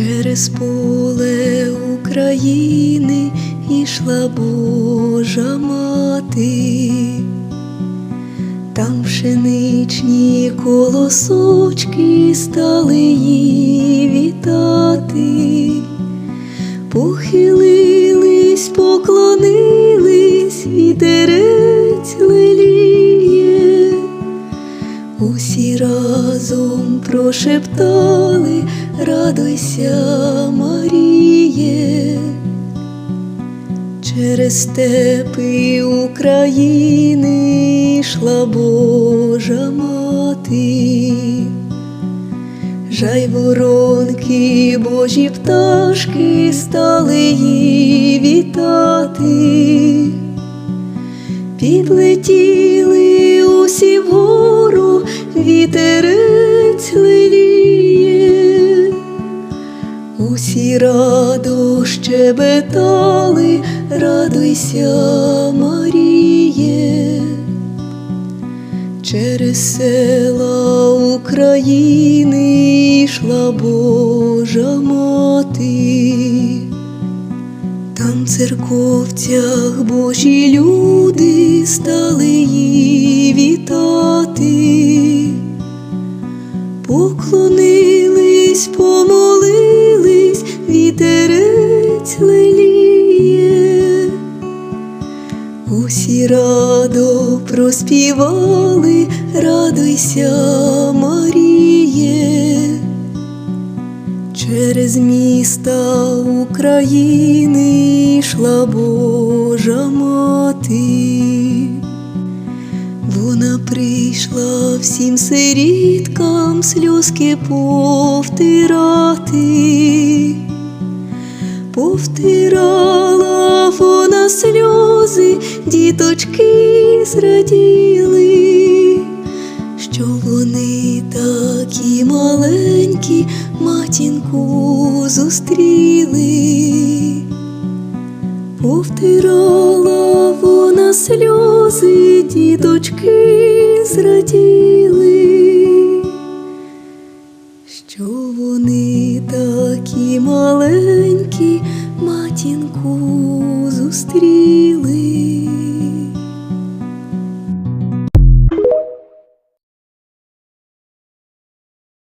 Через поле України ішла Божа мати, там пшеничні колосочки стали її прошептали, радуйся, Маріє, через степи України йшла Божа мати, жайворонки, божі пташки стали її вітати. Підлетіли усі вгору, вітерець усі радо щебетали, радуйся, Маріє, через села України йшла Божа мати. Там в церковцях Божі люди стали її вітати, усі радо проспівали, радуйся, Маріє. Через міста України йшла Божа мати, вона прийшла всім сиріткам сльозки повтирати, повтирала діточки зраділи що вони такі маленькі матінку зустріли, повтирала вона сльози, діточки зраділи, що вони такі маленькі матінку зустріли.